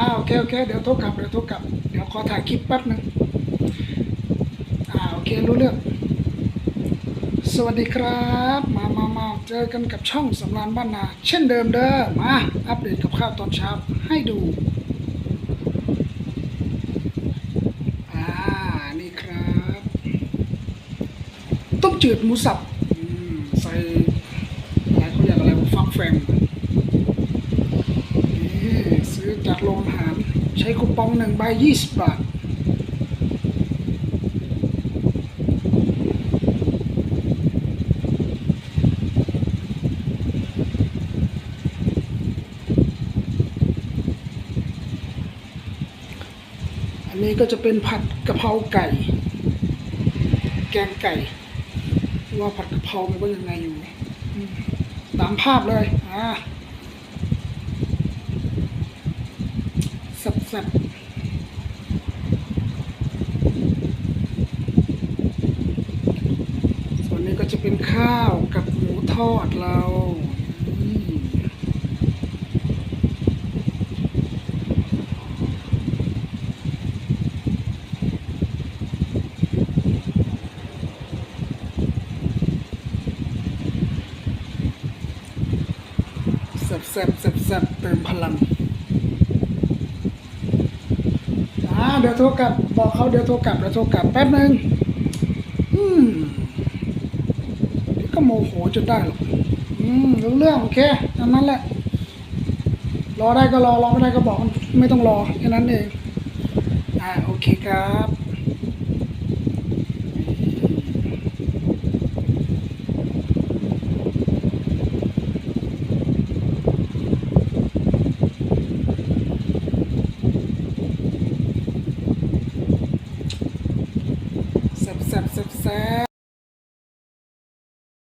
อ้าวโอเคโอเค เดี๋ยวโทรกลับเดี๋ยวโทรกลับ เดี๋ยวขอถ่ายคลิปแป๊บนึงอ่าโอเครู้เรื่อง สวัสดีครับ มามามาเจอกันกับช่องสำรานบ้านนา เช่นเดิมเด้อ มาอัปเดตกับข้าวตอนเช้าให้ดูอ่านี่ครับต้มจืดหมูสับใส่อะไรเขาเรียกอะไรฟักแฟงนี่ ซื้อจากโรงอาหาร ใช้คูปองหนึ่งใบยี่สิบบาทอันนี้ก็จะเป็นผัดกะเพราไก่ แกงไก่ ว่าผัดกะเพรามันก็ยังไงอยู่ ตามภาพเลย อ่า แซ่บๆส่วนนี้ก็จะเป็นข้าวกับหมูทอดเราอืมแซ่บแซ่บแซ่บแซ่บเติมพลังอ่า เดี๋ยวโทรกลับ บอกเขาเดี๋ยวโทรกลับเดี๋ยวโทรกลับแป๊บนึงอืมก็โมโหจนได้หรอกอืมรู้เรื่องโอเคอันนั้นแหละ รอได้ก็รอ รอไม่ได้ก็บอกไม่ต้องรอแค่นั้นเองอ่าโอเคครับแซ่บแซ่บแซ่บแซ่บ